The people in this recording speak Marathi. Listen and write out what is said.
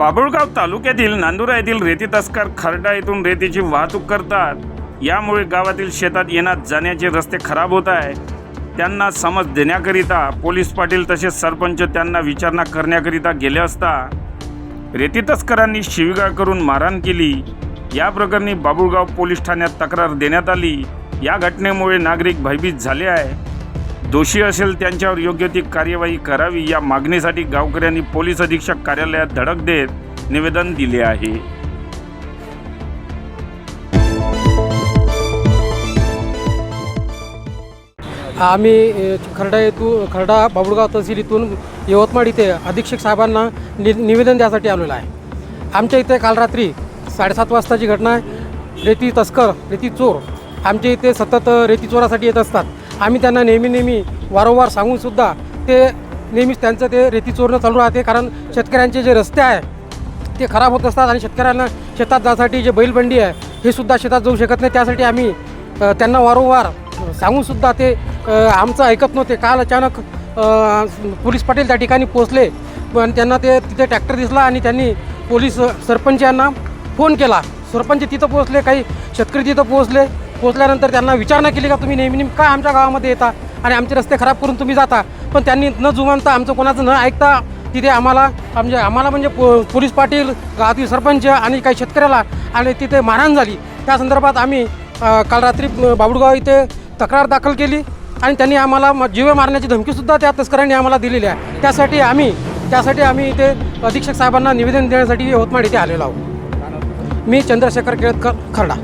बाबुळगाव तालुक्यातील नांदुरा येथील रेती तस्कर खरडा येथून रेतीची वाहतूक करतात. यामुळे गावातील शेतात येण्यात जाण्याचे रस्ते खराब होत आहे त्यांना समज देण्याकरिता पोलीस पाटील तसेच सरपंच त्यांना विचारणा करण्याकरिता गेले असता रेती तस्करांनी शिवीगाळ करून मारहाण केली. या प्रकरणी बाबुळगाव पोलीस ठाण्यात तक्रार देण्यात आली. या घटनेमुळे नागरिक भयभीत झाले आहे दोषी असेल त्यांच्यावर योग्य ती कार्यवाही करावी या मागणीसाठी गावकऱ्यांनी पोलीस अधीक्षक कार्यालयात धडक देत निवेदन दिले आहे. आम्ही खरडा खर्डा येथून खर्डा बाबुळगाव तहसील इथून यवतमाळ इथे अधीक्षक साहेबांना नि निवेदन द्यासाठी आलेलो आहे. आमच्या इथे काल रात्री साडेसात वाजताची घटना आहे. रेती तस्कर रेती चोर आमच्या इथे सतत रेती चोरासाठी येत असतात. आम्ही त्यांना नेहमी नेहमी वारंवार सांगूनसुद्धा ते नेहमीच त्यांचं ते रेती चोरणं चालू राहते. कारण शेतकऱ्यांचे जे रस्ते आहे ते खराब होत असतात आणि शेतकऱ्यांना शेतात जाण्यासाठी जे बैलबंडी आहे हे सुद्धा शेतात जाऊ शकत नाही. त्यासाठी आम्ही त्यांना वारंवार सांगूनसुद्धा ते आमचं ऐकत नव्हते. काल अचानक पोलीस पाटील त्या ठिकाणी पोचले पण त्यांना ते तिथे ट्रॅक्टर दिसला आणि त्यांनी पोलीस सरपंच यांना फोन केला. सरपंच तिथं पोहोचले काही शेतकरी तिथं पोहोचले. पोहोचल्यानंतर त्यांना विचारणा केली का तुम्ही नेहमी नेहमी का आमच्या गावामध्ये येता? आणि आमचे रस्ते खराब करून तुम्ही जाता? पण त्यांनी न जुमानता आमचं कोणाचं न ऐकता तिथे आम्हाला म्हणजे आम्हाला म्हणजे पो पोलीस पाटील गावातील सरपंच आणि काही शेतकऱ्याला आणि तिथे मारहाण झाली. त्या संदर्भात आम्ही काल रात्री बाबुडगाव बाबुळगाव इथे तक्रार दाखल केली आणि त्यांनी आम्हाला जीवे मारण्याची धमकीसुद्धा त्या तस्करांनी आम्हाला दिलेली आहे. त्यासाठी आम्ही त्यासाठी आम्ही इथे अधीक्षक साहेबांना निवेदन देण्यासाठी यवतमाळ इथे आलेलो आहोत. मी चंद्रशेखर केळकर खरडा.